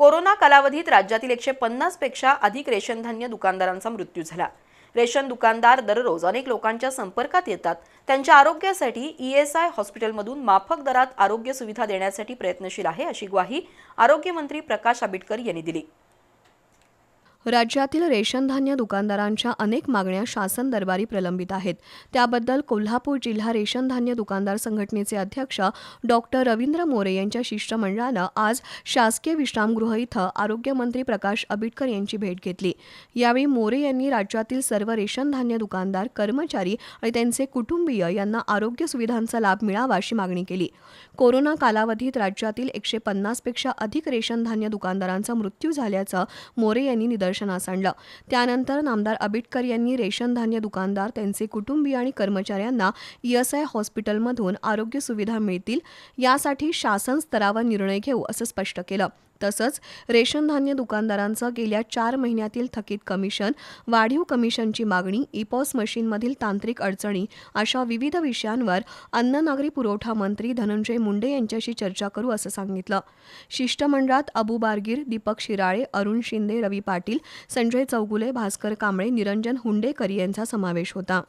Corona कालावधीत राज्यातील एकशे पन्नासपेक्षा अधिक रेशन धान्य दुकानदारांचा मृत्यू झाला. रेशन दुकानदार दररोज अनेक लोकांच्या संपर्कात येतात. त्यांच्या आरोग्यासाठी ई एस आय हॉस्पिटलमधून माफक दरात आरोग्य सुविधा देण्यासाठी प्रयत्नशील आहे अशी ग्वाही आरोग्यमंत्री प्रकाश आंबेडकर यांनी दिली. राज्यातील रेशन धान्य दुकानदारांच्या अनेक मागण्या शासन दरबारी प्रलंबित आहेत. त्याबद्दल कोल्हापूर जिल्हा रेशन धान्य दुकानदार संघटनेचे अध्यक्ष डॉक्टर रवींद्र मोरे यांच्या शिष्टमंडळानं आज शासकीय विश्रामगृह इथं आरोग्यमंत्री प्रकाश आबिटकर यांची भेट घेतली. यावेळी मोरे यांनी राज्यातील सर्व रेशन धान्य दुकानदार कर्मचारी आणि त्यांचे कुटुंबीय यांना आरोग्य सुविधांचा लाभ मिळावा अशी मागणी केली. कोरोना कालावधीत राज्यातील एकशे पन्नासपेक्षा अधिक रेशन धान्य दुकानदारांचा मृत्यू झाल्याचं मोरे यांनी निदर्शनास आणलं. त्यानंतर नामदार आबिटकर यांनी रेशन धान्य दुकानदार त्यांचे कुटुंबीय आणि कर्मचाऱ्यांना ईएसआय हॉस्पिटलमधून आरोग्य सुविधा मिळतील यासाठी शासन स्तरावर निर्णय घेऊ असं स्पष्ट केलं. तसंच रेशन धान्य दुकानदारांचं गेल्या चार महिन्यातील थकीत कमिशन वाढीव कमिशनची मागणी इपॉस मशीनमधील तांत्रिक अडचणी अशा विविध विषयांवर अन्न नागरी पुरवठा मंत्री धनंजय मुंडे यांच्याशी चर्चा करू असं सांगितलं. शिष्टमंडळात अबू बारगीर दीपक शिराळे अरुण शिंदे रवी पाटील संजय चौगुले भास्कर कांबळे निरंजन हुंडेकर यांचा समावेश होता.